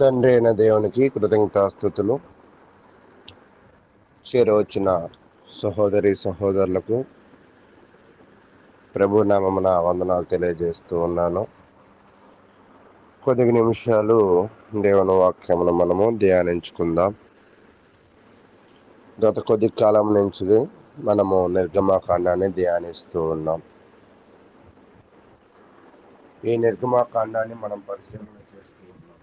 తండ్రి అయిన దేవునికి కృతజ్ఞతాస్థుతులు చేరవచ్చిన సహోదరి సహోదరులకు ప్రభు నామమున వందనాలు తెలియజేస్తూ ఉన్నాను. కొద్ది నిమిషాలు దేవుని వాక్యమును మనము ధ్యానించుకుందాం. గత కొద్ది కాలం నుంచి మనము నిర్గమాకాండాన్ని ధ్యానిస్తూ ఉన్నాం. ఈ నిర్గమాకాండాన్ని మనం పరిశీలన చేస్తూ ఉన్నాం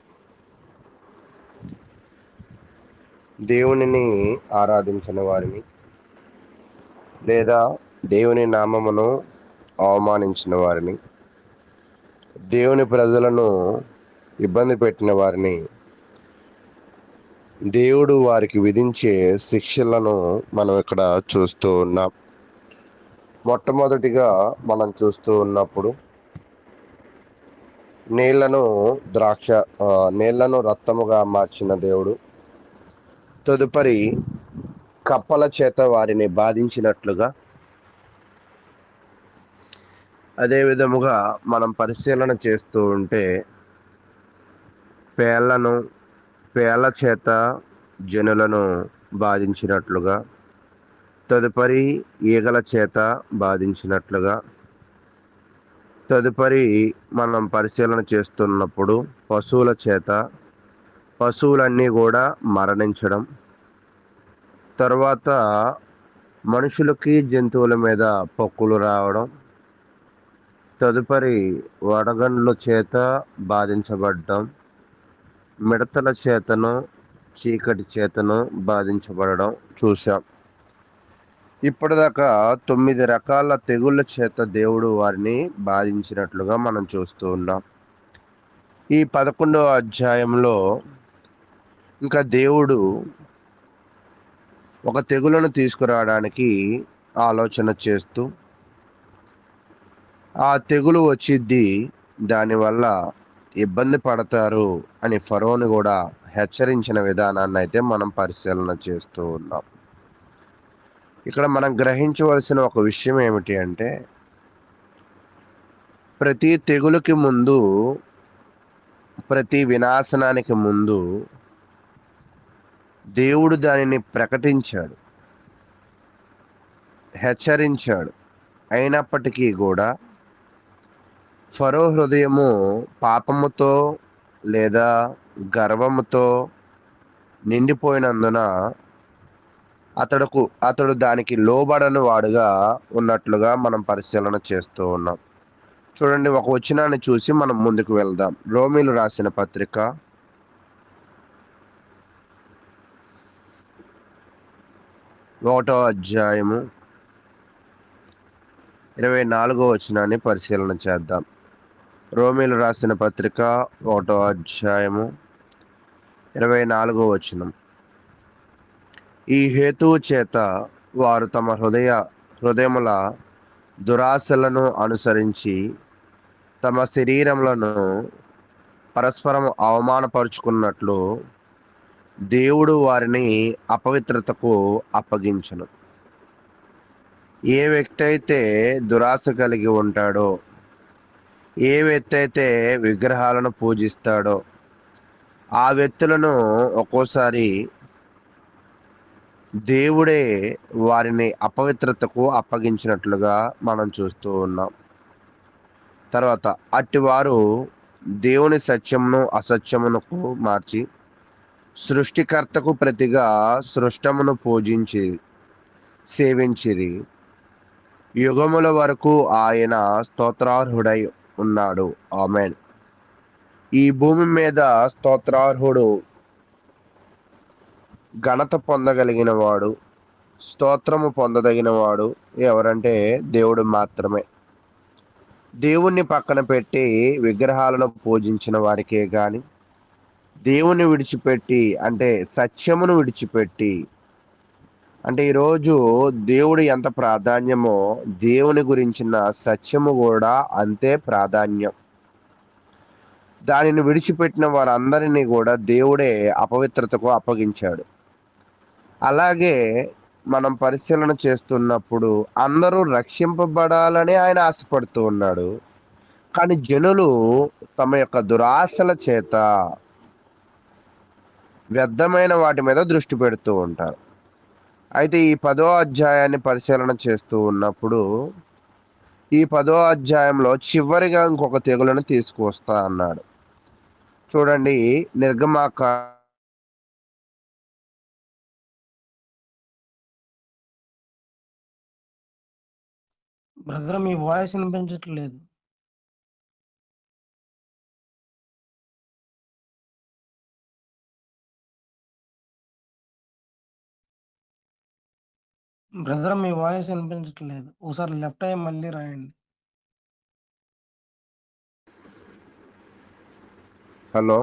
దేవునిని ఆరాధించిన వారిని లేదా దేవుని నామమును అవమానించిన వారిని దేవుని ప్రజలను ఇబ్బంది పెట్టిన వారిని దేవుడు వారికి విధించే శిక్షలను మనం ఇక్కడ చూస్తూ ఉన్నాం. మొట్టమొదటిగా మనం చూస్తూ ఉన్నప్పుడు నీళ్ళను ద్రాక్ష నీళ్ళను రక్తముగా మార్చిన దేవుడు తదుపరి కప్పల చేత వారిని బాధించినట్లుగా అదే విధముగా మనం పరిశీలన చేస్తూ ఉంటే పేళ్ళను పేళ్ళ చేత జనులను బాధించినట్లుగా తదుపరి ఈగల చేత బాధించినట్లుగా తదుపరి మనం పరిశీలన చేస్తున్నప్పుడు పశువుల చేత పశువులన్నీ కూడా మరణించడం. తర్వాత మనుషులకి జంతువుల మీద పొక్కులు రావడం. తదుపరి వడగండ్ల చేత బాధించబడడం. మిడతల చేతను చీకటి చేతను బాధించబడడం చూసాం ఇప్పటిదాకా తొమ్మిది రకాల తెగుళ్ళ చేత దేవుడు వారిని బాధించినట్లుగా మనం చూస్తూ ఉన్నాం. ఈ పదకొండవ అధ్యాయంలో ఇంకా దేవుడు ఒక తెగులను తీసుకురావడానికి ఆలోచన చేస్తూ ఆ తెగులు వచ్చిద్ది దానివల్ల ఇబ్బంది పడతారు అని ఫరోని కూడా హెచ్చరించిన విధానాన్ని అయితే మనం పరిశీలన చేస్తూ ఉన్నాం. ఇక్కడ మనం గ్రహించవలసిన ఒక విషయం ఏమిటి అంటే ప్రతి తెగులుకి ముందు ప్రతి వినాశనానికి ముందు దేవుడు దానిని ప్రకటించాడు. హెచ్చరించాడు. అయినప్పటికీ కూడా ఫరో హృదయము పాపముతో లేదా గర్వముతో నిండిపోయినందున అతడుకు అతడు దానికి లోబడని వాడుగా ఉన్నట్లుగా మనం పరిశీలన చేస్తూ ఉన్నాం. చూడండి ఒక వచనాన్ని చూసి మనం ముందుకు వెళ్దాం. రోమిలు రాసిన పత్రిక ఒకటో అధ్యాయము ఇరవై నాలుగో వచనాన్ని పరిశీలన చేద్దాం. రోమిలు రాసిన పత్రిక ఒకటో అధ్యాయము ఇరవై నాలుగో వచనం. ఈ హేతువు చేత వారు తమ హృదయ హృదయముల దురాశలను అనుసరించి తమ శరీరములను పరస్పరం అవమానపరుచుకున్నట్లు దేవుడు వారిని అపవిత్రతకు అప్పగించను. ఏ వ్యక్తి అయితే దురాశ కలిగి ఉంటాడో ఏ వ్యక్తి అయితే విగ్రహాలను పూజిస్తాడో ఆ వ్యక్తులను ఒక్కోసారి దేవుడే వారిని అపవిత్రతకు అప్పగించినట్లుగా మనం చూస్తూ ఉన్నాం. తర్వాత అట్టివారు దేవుని సత్యమును అసత్యమునకు మార్చి సృష్టికర్తకు ప్రతిగా సృష్టమును పూజించి సేవించిరి. యుగముల వరకు ఆయన స్తోత్రార్హుడై ఉన్నాడు. ఆమెన్. ఈ భూమి మీద స్తోత్రార్హుడు ఘనత పొందగలిగిన వాడు స్తోత్రము పొందదగిన వాడు ఎవరంటే దేవుడు మాత్రమే. దేవుణ్ణి పక్కన పెట్టి విగ్రహాలను పూజించిన వారికే కానీ దేవుని విడిచిపెట్టి అంటే సత్యమును విడిచిపెట్టి అంటే ఈరోజు దేవుడు ఎంత ప్రాధాన్యమో దేవుని గురించిన సత్యము కూడా అంతే ప్రాధాన్యం. దానిని విడిచిపెట్టిన వారందరినీ కూడా దేవుడే అపవిత్రతకు అప్పగించాడు. అలాగే మనం పరిశీలన చేస్తున్నప్పుడు అందరూ రక్షింపబడాలని ఆయన ఆశపడుతూ ఉన్నాడు. కానీ జనులు తమ యొక్క దురాశల చేత వ్యర్థమైన వాటి మీద దృష్టి పెడుతూ ఉంటారు. అయితే ఈ పదో అధ్యాయాన్ని పరిశీలన చేస్తూ ఉన్నప్పుడు ఈ పదో అధ్యాయంలో చివరిగా ఇంకొక తెగులను తీసుకువస్తా అన్నాడు. చూడండి నిర్గమాక బ్రదర్ మీ వాయిస్ వినిపించట్లేదు. బ్రదర్ మీ వాయిస్ వినిపించట్లేదు. ఒకసారి లెఫ్ట్ అయ్యి మళ్ళీ రాయండి. హలో.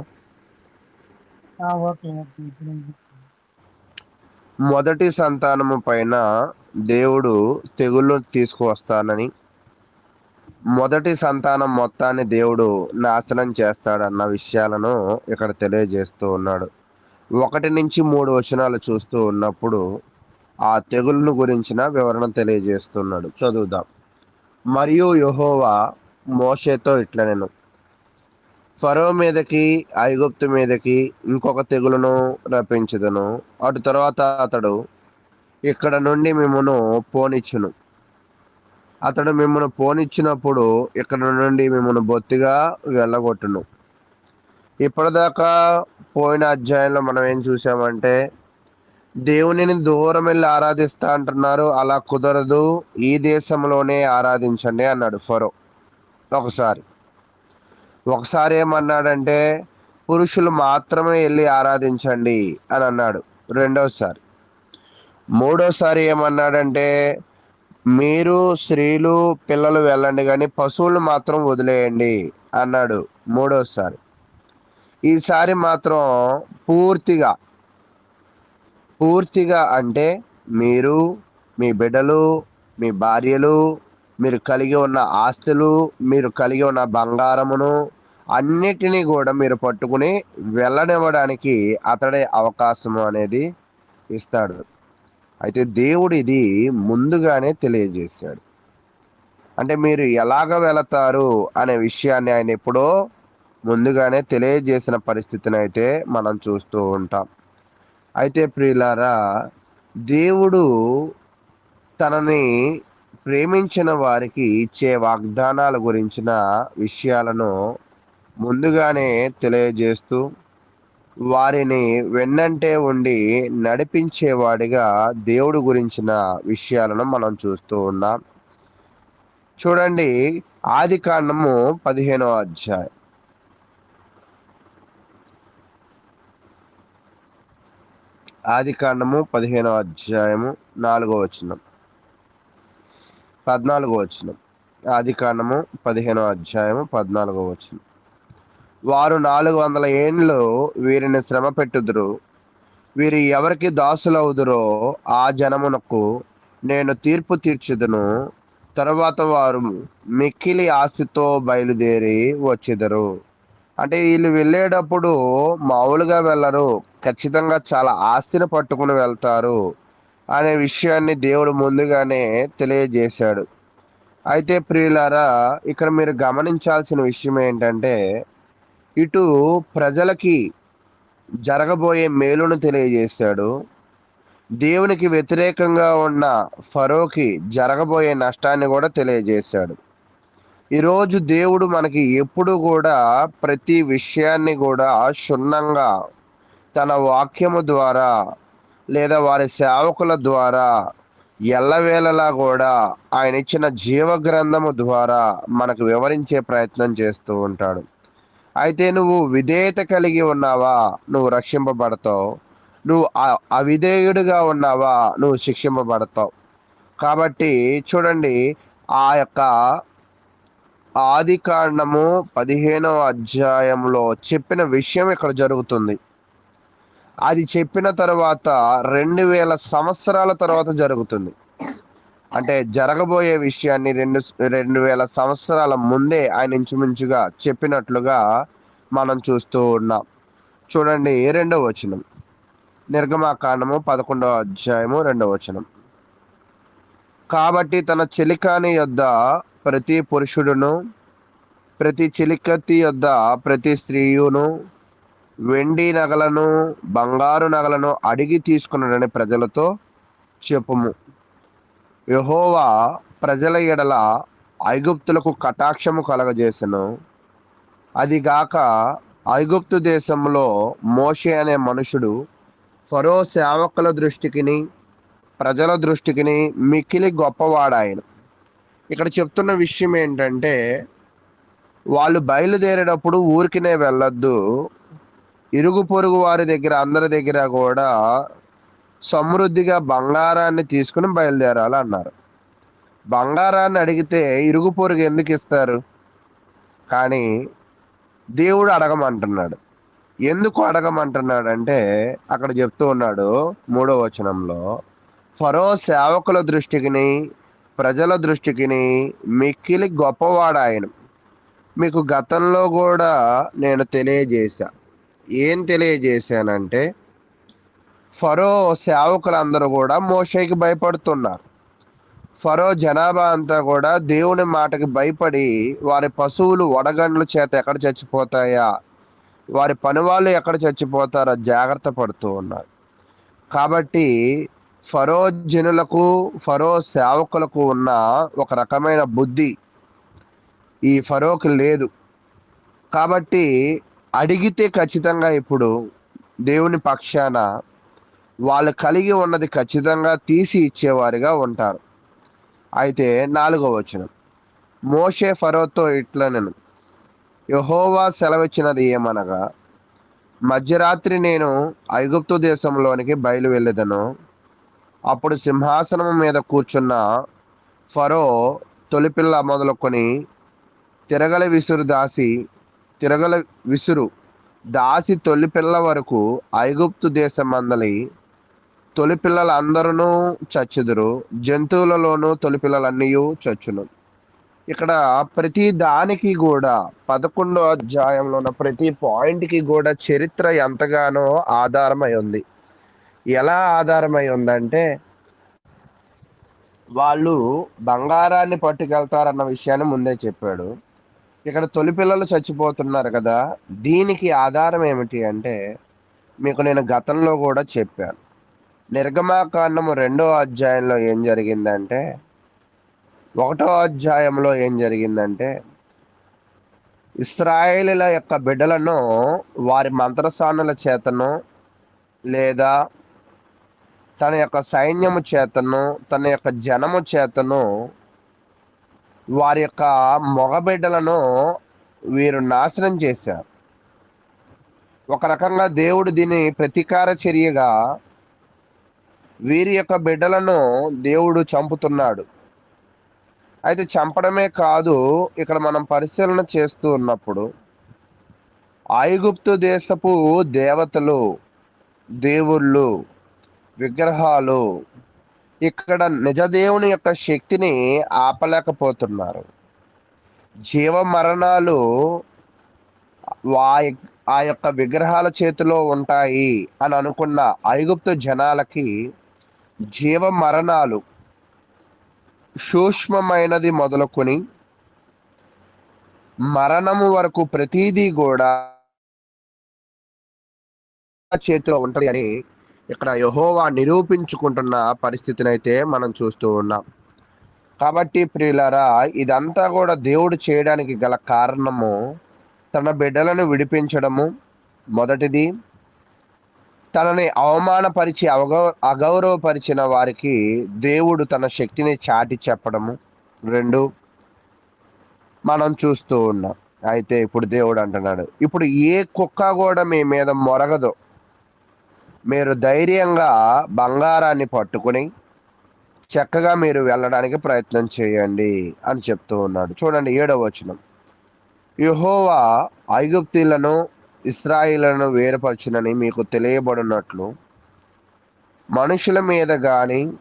ఓకే. మొదటి సంతానము పైన దేవుడు తెగుళ్ళు తీసుకువస్తానని మొదటి సంతానం మొత్తాన్ని దేవుడు నాశనం చేస్తాడన్న విషయాలను ఇక్కడ తెలియజేస్తూ ఉన్నాడు. ఒకటి నుంచి మూడు వచనాలు చూస్తూ ఉన్నప్పుడు ఆ తెగులను గురించిన వివరణ తెలియజేస్తున్నాడు. చదువుదాం. మరియు యహోవా మోషేతో ఇట్లా నేను ఫరో మీదకి ఐగుప్తు మీదకి ఇంకొక తెగులును రప్పించదును. అటు తర్వాత అతడు ఇక్కడ నుండి మిమ్మను పోనిచ్చును. అతడు మిమ్మను పోనిచ్చినప్పుడు ఇక్కడ నుండి మిమ్మను బొత్తిగా వెళ్ళగొట్టును. ఇప్పటిదాకా పోయిన అధ్యాయంలో మనం ఏం చూసామంటే దేవునిని దూరం వెళ్ళి ఆరాధిస్తా అంటున్నారు. అలా కుదరదు. ఈ దేశంలోనే ఆరాధించండి అన్నాడు ఫరో. ఒకసారి. ఒకసారి ఏమన్నాడంటే పురుషులు మాత్రమే వెళ్ళి ఆరాధించండి అని అన్నాడు. రెండోసారి. మూడోసారి ఏమన్నాడంటే మీరు స్త్రీలు పిల్లలు వెళ్ళండి కానీ పశువులు మాత్రం వదిలేయండి అన్నాడు మూడోసారి. ఈసారి మాత్రం పూర్తిగా పూర్తిగా అంటే మీరు మీ బిడ్డలు మీ భార్యలు మీరు కలిగి ఉన్న ఆస్తులు మీరు కలిగి ఉన్న బంగారమును అన్నిటినీ కూడా మీరు పట్టుకుని వెళ్ళనివ్వడానికి అతడే అవకాశము అనేది ఇస్తాడు. అయితే దేవుడు ఇది ముందుగానే తెలియజేశాడు. అంటే మీరు ఎలాగ వెళతారు అనే విషయాన్ని ఆయన ఎప్పుడో ముందుగానే తెలియజేసిన పరిస్థితిని అయితే మనం చూస్తూ ఉంటాం. అయితే ప్రియులారా దేవుడు తనని ప్రేమించిన వారికి ఇచ్చే వాగ్దానాల గురించిన విషయాలను ముందుగానే తెలియజేస్తూ వారిని వెన్నంటే ఉండి నడిపించేవాడిగా దేవుడు గురించిన విషయాలను మనం చూస్తూ ఉన్నాం. చూడండి ఆది కాండము పదిహేనో అధ్యాయం. ఆది కాండము పదిహేనవ అధ్యాయము నాలుగో వచనం. పద్నాలుగో వచనం. ఆది కాండము పదిహేనవ అధ్యాయము పద్నాలుగో వచనం. వారు నాలుగు వందల ఏండ్లు వీరిని శ్రమ పెట్టుదురు. వీరు ఎవరికి దాసులవుదురో ఆ జనమునకు నేను తీర్పు తీర్చుదును. తరువాత వారు మిక్కిలి ఆస్తితో బయలుదేరి వచ్చేదరు. అంటే వీళ్ళు వెళ్ళేటప్పుడు మామూలుగా వెళ్ళరు. ఖచ్చితంగా చాలా ఆస్తిని పట్టుకుని వెళ్తారు అనే విషయాన్ని దేవుడు ముందుగానే తెలియజేశాడు. అయితే ప్రియులారా ఇక్కడ మీరు గమనించాల్సిన విషయం ఏంటంటే ఇటు ప్రజలకి జరగబోయే మేలును తెలియజేశాడు. దేవునికి వ్యతిరేకంగా ఉన్న ఫరోకి జరగబోయే నష్టాన్ని కూడా తెలియజేశాడు. ఈరోజు దేవుడు మనకి ఎప్పుడు కూడా ప్రతి విషయాన్ని కూడా క్షుణ్ణంగా తన వాక్యము ద్వారా లేదా వారి సేవకుల ద్వారా ఎల్లవేళలా కూడా ఆయన ఇచ్చిన జీవ గ్రంథము ద్వారా మనకు వివరించే ప్రయత్నం చేస్తూ ఉంటాడు. అయితే నువ్వు విధేయత కలిగి ఉన్నావా? నువ్వు రక్షింపబడతావు. నువ్వు అవిధేయుడిగా ఉన్నావా? నువ్వు శిక్షింపబడతావు. కాబట్టి చూడండి ఆ యొక్క ఆది కాండము పదిహేనవ అధ్యాయంలో చెప్పిన విషయం ఇక్కడ జరుగుతుంది. అది చెప్పిన తర్వాత రెండు వేల సంవత్సరాల తర్వాత జరుగుతుంది. అంటే జరగబోయే విషయాన్ని రెండు రెండు వేల సంవత్సరాల ముందే ఆయన ఇంచుమించుగా చెప్పినట్లుగా మనం చూస్తూ ఉన్నాం. చూడండి రెండవ వచనం. నిర్గమాకాండము పదకొండవ అధ్యాయము రెండవ వచనం. కాబట్టి తన చెలికాని యొద్ద ప్రతి పురుషుడును ప్రతి చిలికత్తి యొద్ద ప్రతి స్త్రీయును వెండి నగలను బంగారు నగలను అడిగి తీసుకున్నాడని ప్రజలతో చెప్పుము. యహోవా ప్రజల ఎడల ఐగుప్తులకు కటాక్షము కలగజేసెను. అదిగాక ఐగుప్తు దేశంలో మోషే అనే మనుషుడు ఫరో సేవకుల దృష్టికిని ప్రజల దృష్టికిని మిక్కిలి గొప్పవాడాయను. ఇక్కడ చెప్తున్న విషయం ఏంటంటే వాళ్ళు బయలుదేరేటప్పుడు ఊరికినే వెళ్ళొద్దు. ఇరుగు పొరుగు వారి దగ్గర అందరి దగ్గర కూడా సమృద్ధిగా బంగారాన్ని తీసుకుని బయలుదేరాలి అన్నారు. బంగారాన్ని అడిగితే ఇరుగు పొరుగు ఎందుకు ఇస్తారు? కానీ దేవుడు అడగమంటున్నాడు. ఎందుకు అడగమంటున్నాడు అంటే అక్కడ చెప్తూ ఉన్నాడు మూడో వచనంలో ఫరో సేవకుల దృష్టికిని ప్రజల దృష్టికిని మిక్కిలి గొప్పవాడాయను. మీకు గతంలో కూడా నేను తెలియజేశా. ఏం తెలియజేశానంటే ఫరో సేవకులందరూ కూడా మోషేకి భయపడుతున్నారు. ఫరో జనాభా అంతా కూడా దేవుని మాటకి భయపడి వారి పశువులు వడగండ్ల చేత ఎక్కడ చచ్చిపోతాయా వారి పనివాళ్ళు ఎక్కడ చచ్చిపోతారో జాగ్రత్త పడుతూ ఉన్నారు. కాబట్టి ఫరో జనులకు ఫరో సేవకులకు ఉన్న ఒక రకమైన బుద్ధి ఈ ఫరోకి లేదు. కాబట్టి అడిగితే ఖచ్చితంగా ఇప్పుడు దేవుని పక్షాన వాళ్ళు కలిగి ఉన్నది ఖచ్చితంగా తీసి ఇచ్చేవారిగా ఉంటారు. అయితే నాలుగో వచనం. మోషే ఫరోతో ఇట్లా నేను యహోవా సెలవిచ్చినది ఏమనగా మధ్యరాత్రి నేను ఐగుప్తు దేశంలోనికి బయలు వెళ్ళేదను అప్పుడు సింహాసనం మీద కూర్చున్న ఫరో తొలిపిల్ల మొదలుకొని తిరగల విసురు దాసి తిరగల విసురు దాసి తొలిపిల్ల వరకు ఐగుప్తు దేశమందలి తొలి పిల్లలందరూ చచ్చుదురు జంతువులలోనూ తొలిపిల్లలన్నీ చచ్చును. ఇక్కడ ప్రతి దానికి కూడా పదకొండో అధ్యాయంలో ఉన్న ప్రతి పాయింట్కి కూడా చరిత్ర ఎంతగానో ఆధారమై ఉంది. ఎలా ఆధారమై ఉందంటే వాళ్ళు బంగారాన్ని పట్టుకెళ్తారన్న విషయాన్ని ముందే చెప్పాడు. ఇక్కడ తొలి పిల్లలు చచ్చిపోతున్నారు కదా దీనికి ఆధారం ఏమిటి అంటే మీకు నేను గతంలో కూడా చెప్పాను. నిర్గమాకాండము రెండో అధ్యాయంలో ఏం జరిగిందంటే ఒకటో అధ్యాయంలో ఏం జరిగిందంటే ఇస్రాయేలీల యొక్క బిడ్డలను వారి మంత్రసానుల చేతను లేదా తన యొక్క సైన్యము చేతను తన యొక్క జనము చేతను వారి యొక్క మగబిడ్డలను వీరు నాశనం చేశారు. ఒక రకంగా దేవుడు దీని ప్రతీకార చర్యగా వీరి యొక్క బిడ్డలను దేవుడు చంపుతున్నాడు. అయితే చంపడమే కాదు ఇక్కడ మనం పరిశీలన చేస్తూ ఉన్నప్పుడు ఐగుప్తు దేశపు దేవతలు దేవుళ్ళు విగ్రహాలు ఇక్కడ నిజదేవుని యొక్క శక్తిని ఆపలేకపోతున్నారు. జీవ మరణాలు వా ఆ యొక్క విగ్రహాల చేతిలో ఉంటాయి అని అనుకున్న ఐగుప్తు జనాలకి జీవ మరణాలు సూక్ష్మమైనది మొదలుకొని మరణము వరకు ప్రతిదీ కూడా చేతిలో ఉంటుంది అని ఇక్కడ యహోవా నిరూపించుకుంటున్న పరిస్థితిని అయితే మనం చూస్తూ ఉన్నాం. కాబట్టి ప్రియులరా ఇదంతా కూడా దేవుడు చేయడానికి గల కారణము తన బిడ్డలను విడిపించడము మొదటిది. తనని అవమానపరిచి అవగౌ అగౌరవపరిచిన వారికి దేవుడు తన శక్తిని చాటి చెప్పడము. రెండు మనం చూస్తూ ఉన్నాం. అయితే ఇప్పుడు దేవుడు అంటున్నాడు ఇప్పుడు ఏ కుక్క కూడా మీ మీద మొరగదో. మీరు ధైర్యంగా బంగారాన్ని పట్టుకుని చక్కగా మీరు వెళ్ళడానికి ప్రయత్నం చేయండి అని చెప్తూ ఉన్నాడు. చూడండి ఏడవ వచనం. యహోవా ఐగుప్తీలను ఇస్రాయిలను వేరుపరచునని మీకు తెలియబడినట్లు మనుషుల మీద కానీ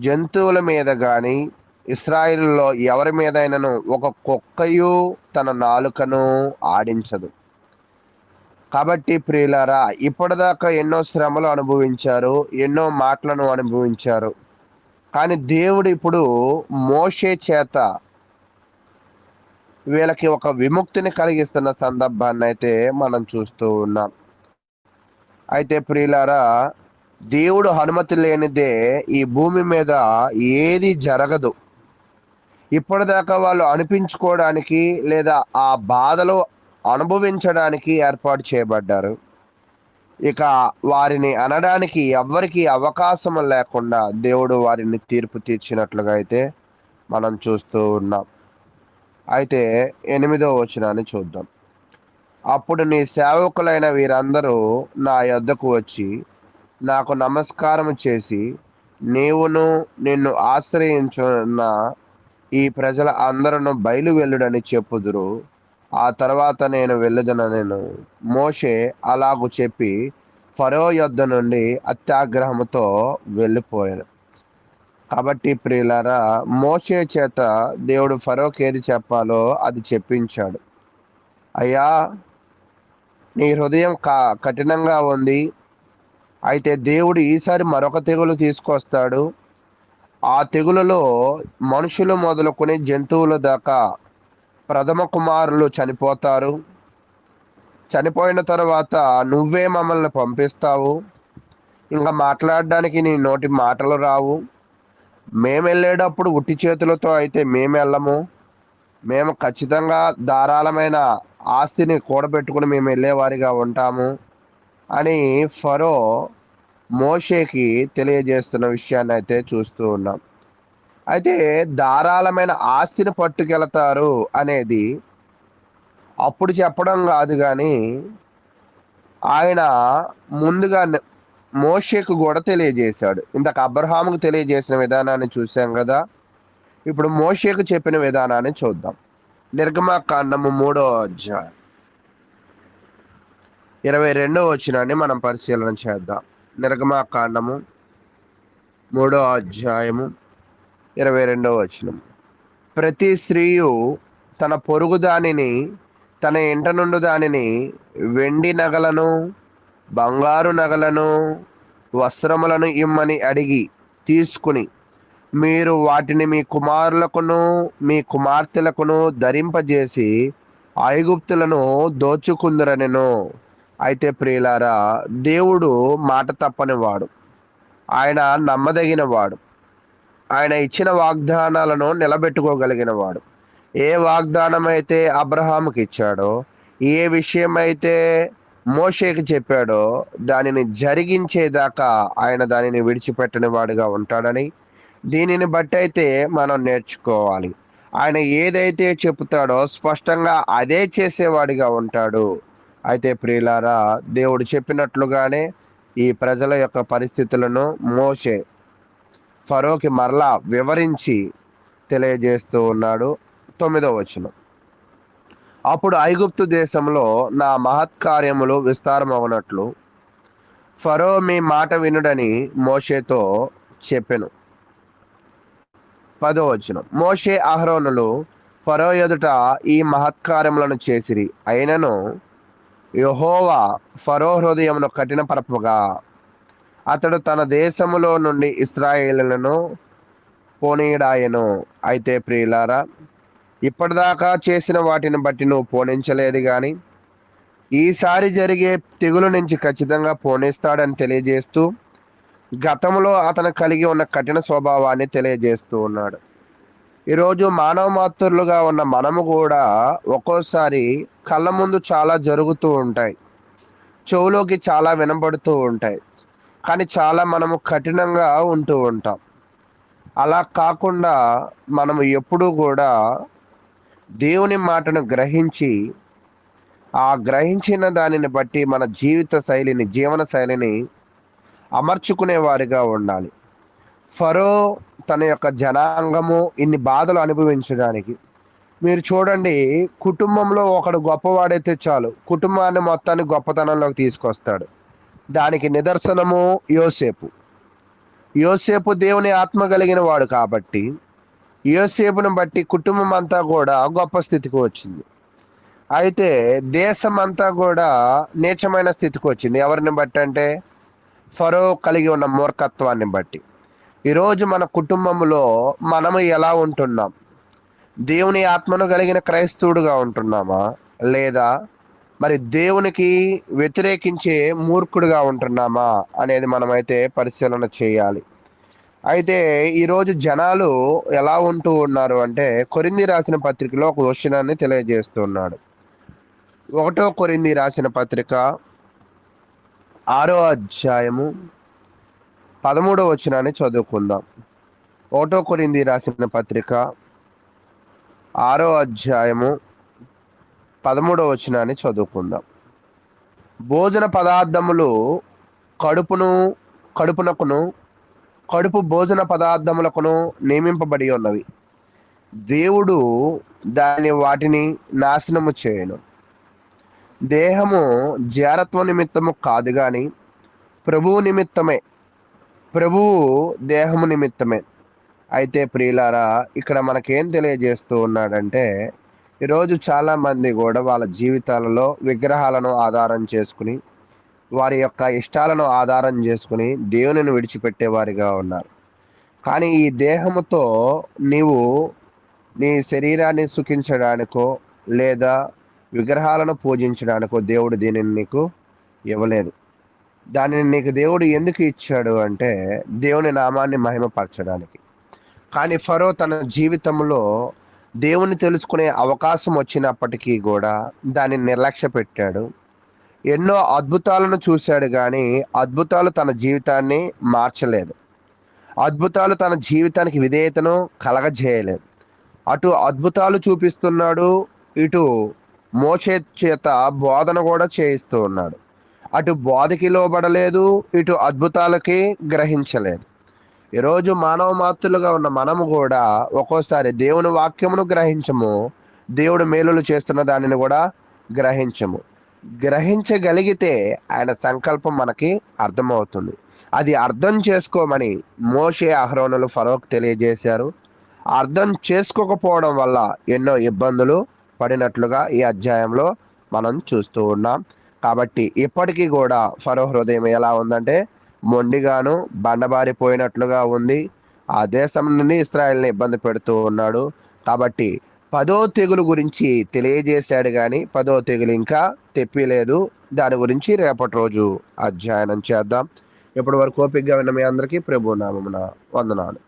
జంతువుల మీద కానీ ఇస్రాయిల్లో ఎవరి మీదైనను ఒక కుక్కయు తన నాలుకను ఆడించదు. కాబట్టి ప్రియులారా ఇప్పటిదాకా ఎన్నో శ్రమలు అనుభవించారు ఎన్నో మాటలను అనుభవించారు. కానీ దేవుడు ఇప్పుడు మోషే చేత వీళ్ళకి ఒక విముక్తిని కలిగిస్తున్న సందర్భాన్ని అయితే మనం చూస్తూ ఉన్నాం. అయితే ప్రియులారా దేవుడు అనుమతి లేనిదే ఈ భూమి మీద ఏది జరగదు. ఇప్పటిదాకా వాళ్ళు అనిపించుకోవడానికి లేదా ఆ బాధలో అనుభవించడానికి ఏర్పాటు చేయబడ్డారు. ఇక వారిని అనడానికి ఎవ్వరికి అవకాశం లేకుండా దేవుడు వారిని తీర్పు తీర్చినట్లుగా అయితే మనం చూస్తూ ఉన్నాం. అయితే ఎనిమిదో వచనాన్ని చూద్దాం. అప్పుడు నీ సేవకులైన వీరందరూ నా యొద్దకు వచ్చి నాకు నమస్కారం చేసి నీవును నిన్ను ఆశ్రయించున్న ఈ ప్రజల అందరూ బయలు వెళ్ళుడని చెప్పుదురు. ఆ తర్వాత నేను వెళ్ళదన నేను మోషే అలాగు చెప్పి ఫరో యొద్ద నుండి అత్యాగ్రహంతో వెళ్ళిపోయాను. కాబట్టి ప్రియులారా మోషే చేత దేవుడు ఫరోకి ఏది చెప్పాలో అది చెప్పించాడు. అయ్యా నీ హృదయం కా కఠినంగా ఉంది. అయితే దేవుడు ఈసారి మరొక తెగులు తీసుకొస్తాడు. ఆ తెగులలో మనుషులు మొదలుకొని జంతువుల దాకా ప్రథమ కుమారులు చనిపోతారు. చనిపోయిన తర్వాత నువ్వే మమ్మల్ని పంపిస్తావు. ఇంకా మాట్లాడడానికి నీ నోటి మాటలు రావు. మేము వెళ్ళేటప్పుడు ఉట్టి చేతులతో అయితే మేము వెళ్ళము. మేము ఖచ్చితంగా ధారాళమైన ఆస్తిని కూడబెట్టుకుని మేము వెళ్ళేవారిగా ఉంటాము అని ఫరో మోషేకి తెలియజేస్తున్న విషయాన్ని అయితే చూస్తూ ఉన్నాం. అయితే ధారాళమైన ఆస్తిని పట్టుకెళతారు అనేది అప్పుడు చెప్పడం కాదు కానీ ఆయన ముందుగా మోషేకు కూడా తెలియజేశాడు. ఇందాక అబ్రహాముకు తెలియజేసిన విధానాన్ని చూసాం కదా. ఇప్పుడు మోషేకు చెప్పిన విధానాన్ని చూద్దాం. నిర్గమాకాండము మూడో అధ్యాయం. ఇరవై రెండో వచనాన్ని మనం పరిశీలన చేద్దాం. నిర్గమాకాండము మూడో అధ్యాయము ఇరవై రెండవ వచనం. ప్రతి స్త్రీయు తన పొరుగు దానిని తన ఇంట నుండి దానిని వెండి నగలను బంగారు నగలను వస్త్రములను ఇమ్మని అడిగి తీసుకుని మీరు వాటిని మీ కుమారులకును మీ కుమార్తెలకును ధరింపజేసి ఐగుప్తులను దోచుకుందరనెను. అయితే ప్రియులారా దేవుడు మాట తప్పనివాడు. ఆయన నమ్మదగినవాడు. ఆయన ఇచ్చిన వాగ్దానాలను నిలబెట్టుకోగలిగిన వాడు ఏ వాగ్దానం అయితే ఇచ్చాడో ఏ విషయం అయితే మోషేకి చెప్పాడో దానిని జరిగించేదాకా ఆయన దానిని విడిచిపెట్టని వాడుగా ఉంటాడని దీనిని బట్టి అయితే మనం నేర్చుకోవాలి. ఆయన ఏదైతే చెప్తాడో స్పష్టంగా అదే చేసేవాడిగా ఉంటాడు. అయితే ప్రియులారా దేవుడు చెప్పినట్లుగానే ఈ ప్రజల యొక్క పరిస్థితులను మోషే ఫరోకి మరలా వివరించి తెలియజేస్తూ ఉన్నాడు తొమ్మిదో వచనం. అప్పుడు ఐగుప్తు దేశంలో నా మహత్కార్యములు విస్తారమవునట్లు ఫరో మీ మాట వినుడని మోషేతో చెప్పెను. పదో వచనం. మోషే అహరోనులు ఫరో ఎదుట ఈ మహత్కార్యములను చేసిరి. అయినను యెహోవా ఫరో హృదయమును కఠినపరపగా అతడు తన దేశములో నుండి ఇస్రాయేలులను పోనీడాయను అయితే ప్రియులారా ఇప్పటిదాకా చేసిన వాటిని బట్టి నువ్వు పోనించలేదు కానీ ఈసారి జరిగే తెగులు నుంచి ఖచ్చితంగా పోనిస్తాడని తెలియజేస్తూ గతంలో అతను కలిగి ఉన్న కఠిన స్వభావాన్ని తెలియజేస్తూ ఉన్నాడు. ఈరోజు మానవ మాతృలుగా ఉన్న మనము కూడా ఒక్కోసారి కళ్ళ ముందు చాలా జరుగుతూ ఉంటాయి. చెవులోకి చాలా వినబడుతూ ఉంటాయి. కానీ చాలా మనము కఠినంగా ఉంటూ ఉంటాం. అలా కాకుండా మనము ఎప్పుడూ కూడా దేవుని మాటను గ్రహించి ఆ గ్రహించిన దానిని బట్టి మన జీవిత శైలిని జీవన శైలిని అమర్చుకునే వారిగా ఉండాలి. ఫరో తన యొక్క జనాంగము ఇన్ని బాధలు అనుభవించడానికి. మీరు చూడండి కుటుంబంలో ఒకడు గొప్పవాడైతే చాలు. కుటుంబాన్ని మొత్తాన్ని గొప్పతనంలోకి తీసుకొస్తాడు. దానికి నిదర్శనము యోసేపు. యోసేపు దేవుని ఆత్మ కలిగిన వాడు కాబట్టి యోసేపును బట్టి కుటుంబం అంతా కూడా గొప్ప స్థితికి వచ్చింది. అయితే దేశం అంతా కూడా నీచమైన స్థితికి వచ్చింది. ఎవరిని బట్టి అంటే ఫరో కలిగి ఉన్న మూర్ఖత్వాన్ని బట్టి. ఈరోజు మన కుటుంబంలో మనము ఎలా ఉంటున్నాం? దేవుని ఆత్మను కలిగిన క్రైస్తవుడుగా ఉంటున్నామా? లేదా మరి దేవునికి వ్యతిరేకించే మూర్ఖుడుగా ఉంటున్నామా అనేది మనమైతే పరిశీలన చేయాలి. అయితే ఈరోజు జనాలు ఎలా ఉంటూ ఉన్నారు అంటే కొరింది రాసిన పత్రికలో ఒక క్వశ్చనాన్ని తెలియజేస్తున్నాడు ఒకటో కొరింది రాసిన పత్రిక ఆరో అధ్యాయము పదమూడో వచనాన్ని చదువుకుందాం. ఒకటో కొరింది రాసిన పత్రిక ఆరో అధ్యాయము పదమూడో వచనాన్ని చదువుకుందాం. భోజన పదార్థములు కడుపును కడుపునకును కడుపు భోజన పదార్థములకును నియమింపబడి ఉన్నవి. దేవుడు దాని వాటిని నాశనము చేయను. దేహము జారత్వ నిమిత్తము కాదు కానీ ప్రభువు నిమిత్తమే. ప్రభువు దేహము నిమిత్తమే. అయితే ప్రియులారా ఇక్కడ మనకేం తెలియజేస్తూ ఉన్నాడంటే ఈరోజు చాలామంది కూడా వాళ్ళ జీవితాలలో విగ్రహాలను ఆధారం చేసుకుని వారి యొక్క ఇష్టాలను ఆధారం చేసుకుని దేవునిని విడిచిపెట్టేవారిగా ఉన్నారు. కానీ ఈ దేహముతో నీవు నీ శరీరాన్ని సుఖించడానికో లేదా విగ్రహాలను పూజించడానికో దేవుడు దీనిని నీకు ఇవ్వలేదు. దానిని నీకు దేవుడు ఎందుకు ఇచ్చాడు అంటే దేవుని నామాన్ని మహిమపరచడానికి. కానీ ఫరో తన జీవితంలో దేవుని తెలుసుకునే అవకాశం వచ్చినప్పటికీ కూడా దాన్ని నిర్లక్ష్య పెట్టాడు. ఎన్నో అద్భుతాలను చూశాడు కానీ అద్భుతాలు తన జీవితాన్ని మార్చలేదు. అద్భుతాలు తన జీవితానికి విధేయతను కలగజేయలేదు. అటు అద్భుతాలు చూపిస్తున్నాడు ఇటు మోసే చేత బోధన కూడా చేయిస్తూ ఉన్నాడు. అటు బోధకి లోబడలేదు ఇటు అద్భుతాలకి గ్రహించలేదు. ఈరోజు మానవ మాతృలుగా ఉన్న మనము కూడా ఒక్కోసారి దేవుని వాక్యమును గ్రహించము దేవుడు మేలులు చేస్తున్న దానిని కూడా గ్రహించము. గ్రహించగలిగితే ఆయన సంకల్పం మనకి అర్థమవుతుంది. అది అర్థం చేసుకోమని మోషే అహ్రోనులు ఫరోక్ తెలియజేశారు. అర్థం చేసుకోకపోవడం వల్ల ఎన్నో ఇబ్బందులు పడినట్లుగా ఈ అధ్యాయంలో మనం చూస్తూ ఉన్నాం. కాబట్టి ఇప్పటికీ కూడా ఫరో హృదయం ఎలా ఉందంటే మొండిగాను బండబారిపోయినట్లుగా ఉంది. ఆ దేశం నుండి ఇస్రాయల్ని ఇబ్బంది పెడుతూ ఉన్నాడు. కాబట్టి పదో తెగులు గురించి తెలియజేశాడు కానీ పదో తెగులు ఇంకా తెప్పిలేదు. దాని గురించి రేపటి రోజు అధ్యయనం చేద్దాం. ఇప్పటి వరకు ఓపికగా విన్న మీ అందరికీ ప్రభు నామమున వందనాలు.